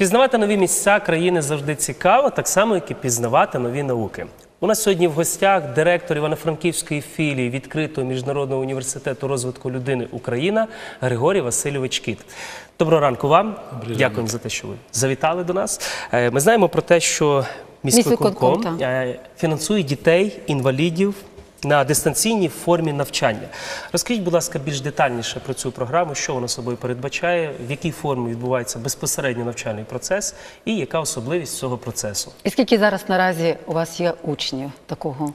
Пізнавати нові місця країни завжди цікаво, так само, як і пізнавати нові науки. У нас сьогодні в гостях директор Івано-Франківської філії відкритого міжнародного університету розвитку людини Україна Григорій Васильович Кіт. Доброго ранку вам. Дякуємо за те, що ви завітали до нас. Е, Ми знаємо про те, що міськвиконком Міськвиконком, е, фінансує дітей, інвалідів на дистанційній формі навчання. Розкажіть, будь ласка, більш детальніше про цю програму, що вона собою передбачає, в якій формі відбувається безпосередньо навчальний процес і яка особливість цього процесу. І скільки зараз наразі у вас є учнів такого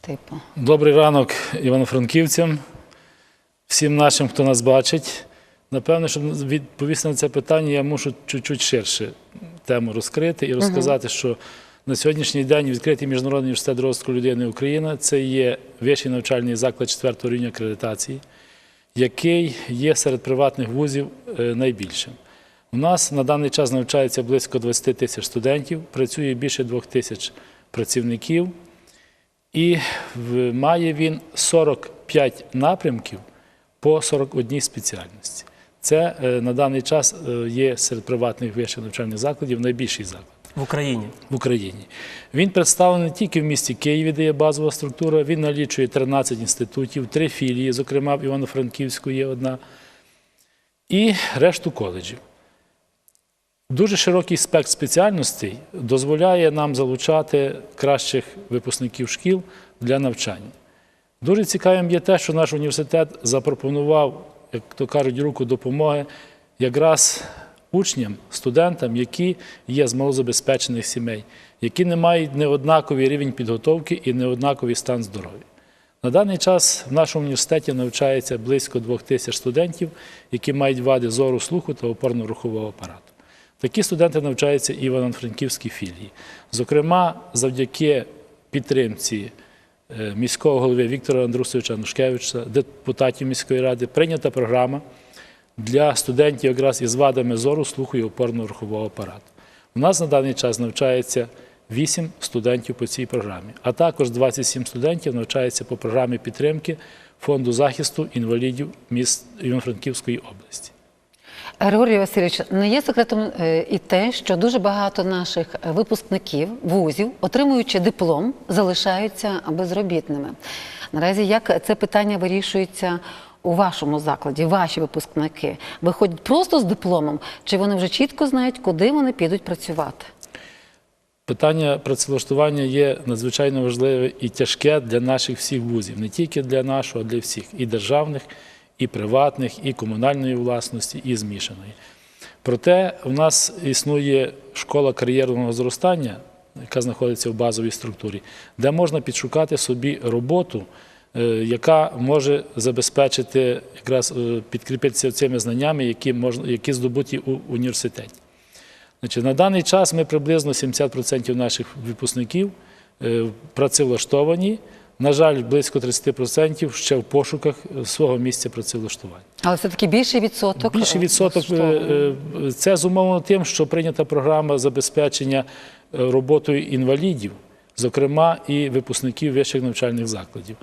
типу? Добрий ранок івано-франківцям, всім нашим, хто нас бачить. Напевно, щоб відповісти на це питання, я мушу чуть-чуть ширше тему розкрити і розказати, що на сьогоднішній день відкритий Міжнародний університет розвитку людини Україна це є вищий навчальний заклад 4 рівня акредитації, який є серед приватних вузів е, найбільшим. У нас на даний час навчається близько 20 тисяч студентів, працює більше 2 тисяч працівників. І має він 45 напрямків по 41 спеціальності. Це е, на даний час е, є серед приватних вищих навчальних закладів найбільший заклад В Україні в Україні. Він представлений тільки в місті Києві, де є базова структура. Він налічує 13 інститутів, три філії, зокрема в Івано-Франківську є одна, і решту коледжів. Дуже широкий спектр спеціальностей дозволяє нам залучати кращих випускників шкіл для навчання. Дуже цікавим є те, що наш університет запропонував, як то кажуть, руку допомоги якраз учням, студентам, які є з малозабезпечених сімей, які не мають неоднаковий рівень підготовки і неоднаковий стан здоров'я. На даний час в нашому університеті навчається близько двох тисяч студентів, які мають вади зору, слуху та опорно-рухового апарату. Такі студенти навчаються і в Івано-Франківській філії. Зокрема, завдяки підтримці е, міського голови Віктора Андрусовича Анушкевича, депутатів міської ради, прийнята програма для студентів якраз із вадами зору, слуху і опорно-рухового апарату. У нас на даний час навчається 8 студентів по цій програмі, а також 27 студентів навчаються по програмі підтримки Фонду захисту інвалідів міст Івано-Франківської області. Григорій Васильович, не є секретом е, і те, що дуже багато наших випускників вузів, отримуючи диплом, залишаються безробітними. Наразі як це питання вирішується у вашому закладі, ваші випускники? Виходять просто з дипломом, чи вони вже чітко знають, куди вони підуть працювати? Питання працевлаштування є надзвичайно важливе і тяжке для наших всіх вузів, не тільки для нашого, а для всіх, і державних, і приватних, і комунальної власності, і змішаної. Проте в нас існує школа кар'єрного зростання, яка знаходиться в базовій структурі, де можна підшукати собі роботу, яка може забезпечити якраз е, підкріпитися цими знаннями, які можна, які здобуті у університеті. Значить, на даний час ми приблизно 70% наших випускників е, працевлаштовані. На жаль, близько 30% ще в пошуках е, свого місця працевлаштування. Але все-таки більший відсоток. Більший е, відсоток е, е, це зумовлено тим, що прийнята програма забезпечення е, роботою інвалідів, зокрема і випускників вищих навчальних закладів.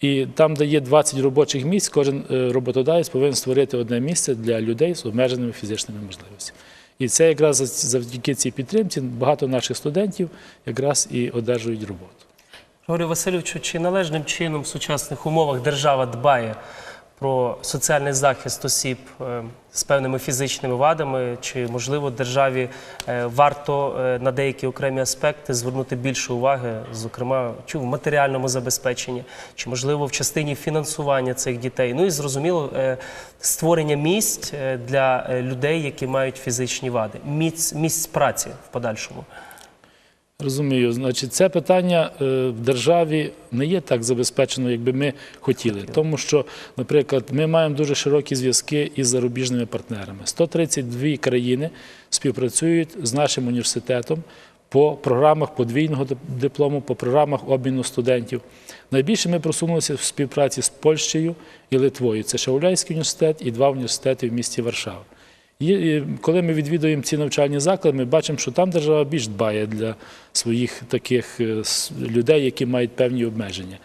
І там, де є 20 робочих місць, кожен е, роботодавець повинен створити одне місце для людей з обмеженими фізичними можливостями. І це якраз завдяки цій підтримці багато наших студентів якраз і одержують роботу. Говорю Васильовичу, чи належним чином в сучасних умовах держава дбає про соціальний захист осіб е, з певними фізичними вадами, чи можливо державі е, варто е, на деякі окремі аспекти звернути більше уваги, зокрема, чи в матеріальному забезпеченні, чи можливо в частині фінансування цих дітей? Ну і зрозуміло, створення місць для людей, які мають фізичні вади, місць, місць праці в подальшому. Розумію, значить, це питання е, в державі не є так забезпечено, як би ми хотіли. Тому що, наприклад, ми маємо дуже широкі зв'язки із зарубіжними партнерами. 132 країни співпрацюють з нашим університетом по програмах подвійного диплому, по програмах обміну студентів. Найбільше ми просунулися в співпраці з Польщею і Литвою. Це Шауляйський університет і два університети в місті Варшава. Коли ми відвідуємо ці навчальні заклади, ми бачимо, що там держава більш дбає для своїх таких е, людей, які мають певні обмеження.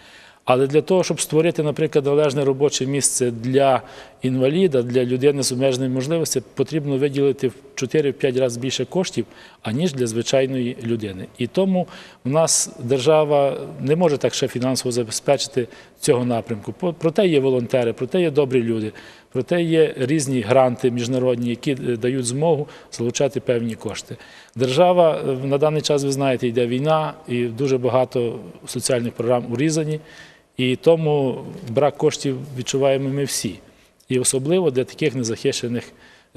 Але для того, щоб створити, наприклад, належне робоче місце для інваліда, для людини з обмеженими можливостями потрібно виділити в 4-5 разів більше коштів, аніж для звичайної людини. І тому в нас держава не може так ще фінансово забезпечити цього напрямку. Проте є волонтери, проте є добрі люди, проте є різні гранти міжнародні, які е, дають змогу залучати певні кошти. Держава е, на даний час, ви знаєте, йде війна, і дуже багато соціальних програм урізані. І тому брак коштів відчуваємо ми всі. І особливо для таких незахищених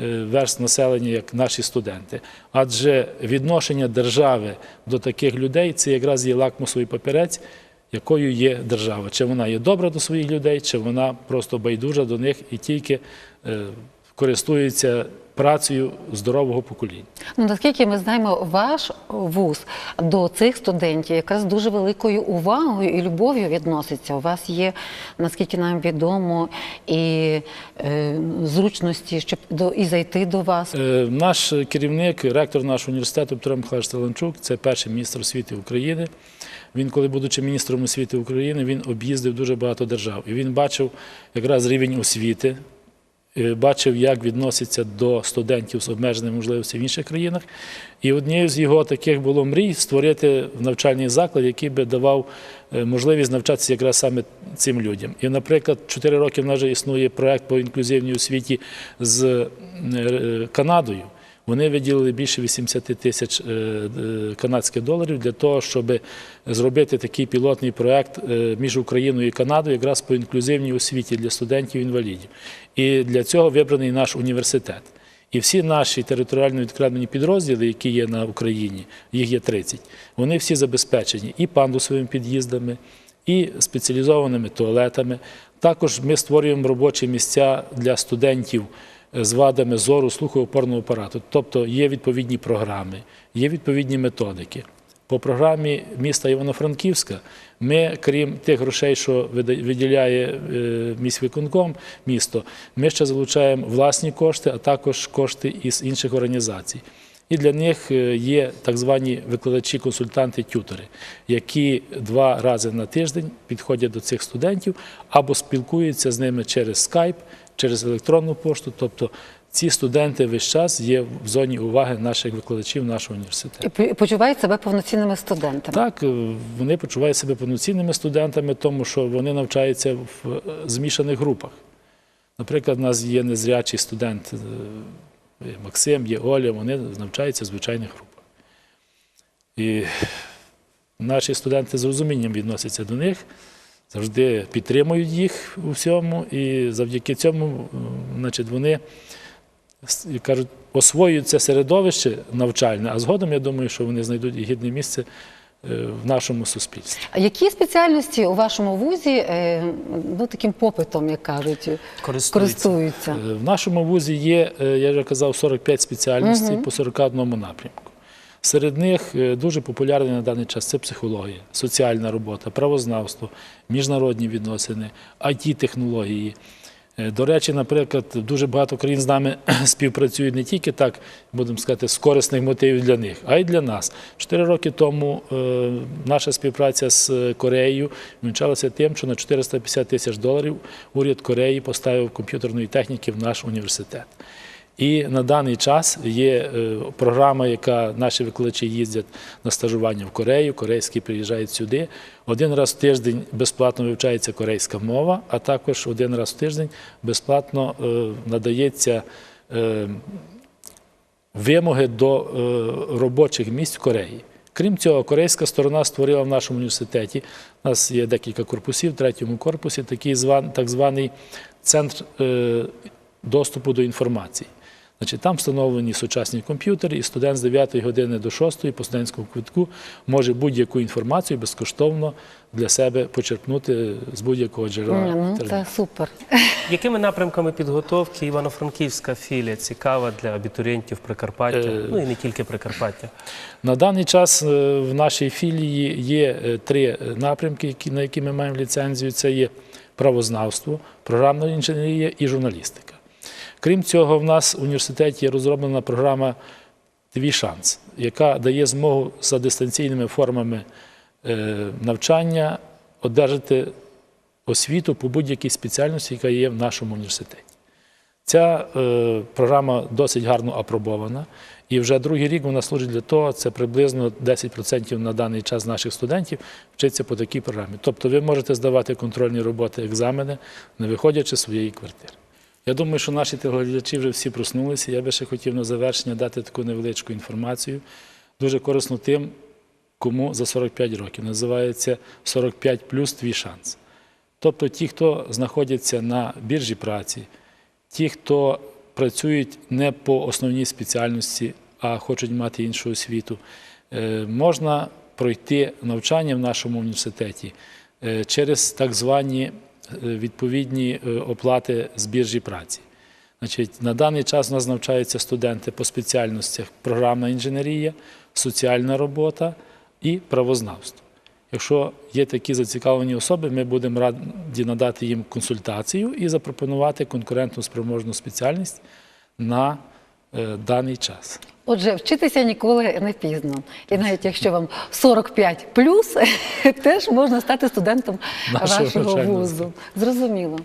е, верст населення, як наші студенти. Адже відношення держави до таких людей це якраз є лакмусовий папірець, якою є держава. Чи вона є добра до своїх людей, чи вона просто байдужа до них і тільки е, користується працею здорового покоління. Ну, наскільки ми знаємо, ваш вуз до цих студентів якраз дуже великою увагою і любов'ю відноситься. У вас є, наскільки нам відомо, і е, зручності, щоб до і зайти до вас. Е, Наш керівник, ректор нашого університету Петро Михайлович Стеланчук, це перший міністр освіти України. Він, коли будучи міністром освіти України, він об'їздив дуже багато держав. І він бачив якраз рівень освіти, бачив, як відносяться до студентів з обмеженими можливостями в інших країнах. І однією з його таких було мрій створити навчальний заклад, який би давав е, можливість навчатися якраз саме цим людям. І, наприклад, 4 роки в нас вже існує проект по інклюзивній освіті з е, Канадою. Вони виділили більше 80 тисяч е, е, канадських доларів для того, щоб зробити такий пілотний проект е, між Україною і Канадою якраз по інклюзивній освіті для студентів-інвалідів. І для цього вибраний наш університет. І всі наші територіально відкладені підрозділи, які є на Україні, їх є 30, вони всі забезпечені і пандусовими під'їздами, і спеціалізованими туалетами. Також ми створюємо робочі місця для студентів з вадами зору, слуху опорного апарату. Тобто є відповідні програми, є відповідні методики. По програмі міста Івано-Франківська ми, крім тих грошей, що виділяє е, міськвиконком місто, ми ще залучаємо власні кошти, а також кошти із інших організацій. І для них е, є так звані викладачі-консультанти, тютори, які два рази на тиждень підходять до цих студентів або спілкуються з ними через скайп, через електронну пошту. Тобто ці студенти весь час є в зоні уваги наших викладачів нашого університету. І почувають себе повноцінними студентами. Так, е, вони почувають себе повноцінними студентами, тому що вони навчаються в е, змішаних групах. Наприклад, у нас є незрячий студент е, Максим, є Оля, вони навчаються в звичайних групах. І наші студенти з розумінням відносяться до них, завжди підтримують їх у всьому, і завдяки цьому, значить, вони кажуть, освоюють це середовище навчальне, а згодом я думаю, що вони знайдуть і гідне місце е, в нашому суспільстві. А які спеціальності у вашому вузі е, ну, таким попитом, як кажуть, Користуються. користуються? Е, В нашому вузі є, е, я вже казав, 45 спеціальностей по 41 напрямку. Серед них е, дуже популярні на даний час це психологія, соціальна робота, правознавство, міжнародні відносини, IT-технології. Е, До речі, наприклад, дуже багато країн з нами співпрацюють не тільки так, будемо сказати, з корисних мотивів для них, а й для нас. Чотири роки тому е, наша співпраця з Кореєю вінчалася тим, що на 450 тисяч доларів уряд Кореї поставив комп'ютерної техніки в наш університет. І на даний час є е, програма, яка наші викладачі їздять на стажування в Корею, корейські приїжджають сюди. Один раз в тиждень безплатно вивчається корейська мова, а також один раз в тиждень безплатно е, надається е, вимоги до робочих місць в Кореї. Крім цього, корейська сторона створила в нашому університеті. У нас є декілька корпусів, в третьому корпусі такий так званий центр доступу до інформації. Значить, там встановлені сучасні комп'ютери, і студент з 9 години до 6 по студентському квитку може будь-яку інформацію безкоштовно для себе почерпнути з будь-якого джерела. Ну, це супер. Якими напрямками підготовки Івано-Франківська філія цікава для абітурієнтів Прикарпаття, Е, ну і не тільки Прикарпаття? На даний час е, в нашій філії є е, три напрямки, на які ми маємо ліцензію. Це є правознавство, програмна інженерія і журналістика. Крім цього, в нас в університеті розроблена програма Твій шанс, яка дає змогу за дистанційними формами е, навчання одержати освіту по будь-якій спеціальності, яка є в нашому університеті. Ця е, програма досить гарно апробована, і вже другий рік вона служить для того, це приблизно 10% на даний час наших студентів вчиться по такій програмі. Тобто ви можете здавати контрольні роботи, екзамени, не виходячи з своєї квартири. Я думаю, що наші телеглядачі вже всі проснулися. Я би ще хотів на завершення дати таку невеличку інформацію. Дуже корисно тим, кому за 45 років. Називається 45 плюс твій шанс. Тобто ті, хто знаходяться на біржі праці, ті, хто працюють не по основній спеціальності, а хочуть мати іншу освіту, е, можна пройти навчання в нашому університеті е, через так звані відповідні е, оплати з біржі праці. Значить, на даний час у нас навчаються студенти по спеціальностях програмна інженерія, соціальна робота і правознавство. Якщо є такі зацікавлені особи, ми будемо раді надати їм консультацію і запропонувати конкурентну спроможну спеціальність на е, даний час. Отже, вчитися ніколи не пізно. І навіть якщо вам 45 плюс, теж можна стати студентом Нашого вашого вузу. Зрозуміло.